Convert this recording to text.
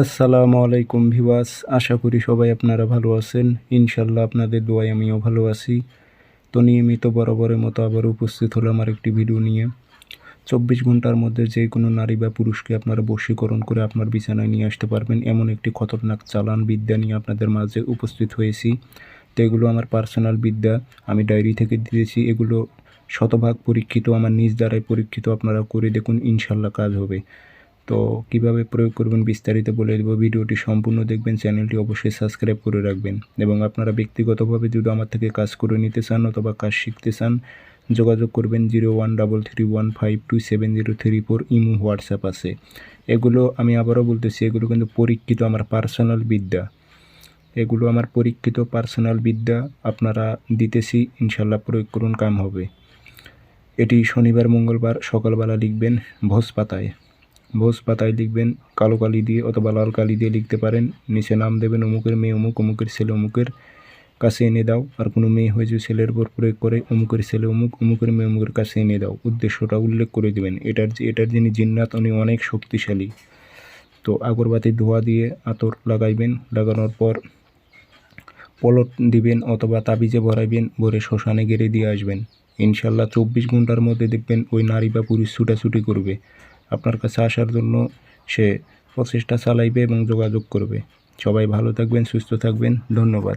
আসসালামু আলাইকুম ভিওয়াস আশা করি সবাই আপনারা ভালো আছেন। ইনশাল্লাহ আপনাদের দোয়ায় আমিও ভালো আছি। তো নিয়মিত বরাবরের মতো আবার উপস্থিত হলাম আর একটি ভিডিও নিয়ে। চব্বিশ ঘণ্টার মধ্যে যে কোনো নারী বা পুরুষকে আপনারা বশীকরণ করে আপনার বিছানায় নিয়ে আসতে পারবেন। এমন একটি খতরনাক চালান বিদ্যা নিয়ে আপনাদের মাঝে উপস্থিত হয়েছি। তো এগুলো আমার পার্সোনাল বিদ্যা, আমি ডায়েরি থেকে দিয়েছি। এগুলো শতভাগ পরীক্ষিত, আমার নিজ দ্বারাই পরীক্ষিত, আপনারা করে দেখুন ইনশাল্লাহ কাজ হবে। তো কীভাবে প্রয়োগ করবেন বিস্তারিত বলে দেবো। ভিডিওটি সম্পূর্ণ দেখবেন, চ্যানেলটি অবশ্যই সাবস্ক্রাইব করে রাখবেন। এবং আপনারা ব্যক্তিগতভাবে যদি আমার থেকে কাজ করে নিতে চান অথবা কাজ শিখতে চান, যোগাযোগ করবেন zero one double three one five two seven zero three four imo WhatsApp আছে। এগুলো আমি আবারও বলতেছি, এগুলো কিন্তু পরীক্ষিত আমার পার্সোনাল বিদ্যা। এগুলো আমার পরীক্ষিত পার্সোনাল বিদ্যা, আপনারা দিতেছি, ইনশাল্লাহ প্রয়োগ করুন, কাম হবে। এটি শনিবার, মঙ্গলবার সকালবেলা লিখবেন ভোজ পাতায়। ভোজ পাতায় লিখবেন, কালো কালি দিয়ে অথবা লাল কালি দিয়ে লিখতে পারেন। নিচে নাম দেবেন, অমুকের মেয়ে, অমুক, অমুকের ছেলে, অমুকের কাছে এনে দাও। আর কোনো মেয়ে হয়ে ছেলের উপর প্রয়োগ করে, অমুকের ছেলে, অমুক, অমুকের মেয়ে, অমুকের কাছে এনে দাও। উদ্দেশ্যটা উল্লেখ করে দেবেন। এটার যে, এটার যিনি জিন্নাত, উনি অনেক শক্তিশালী। তো আগরবাতি ধোয়া দিয়ে আতর লাগাইবেন। লাগানোর পর পলট দিবেন অথবা তাবিজে ভরাইবেন, ভরে শ্মশানে গেড়ে দিয়ে আসবেন। ইনশাল্লাহ চব্বিশ ঘণ্টার মধ্যে দেখবেন ওই নারী বা পুরুষ ছুটাছুটি করবে। আপনার কাছে আসার জন্য সে প্রচেষ্টা চালাইবে এবং যোগাযোগ করবে। সবাই ভালো থাকবেন, সুস্থ থাকবেন। ধন্যবাদ।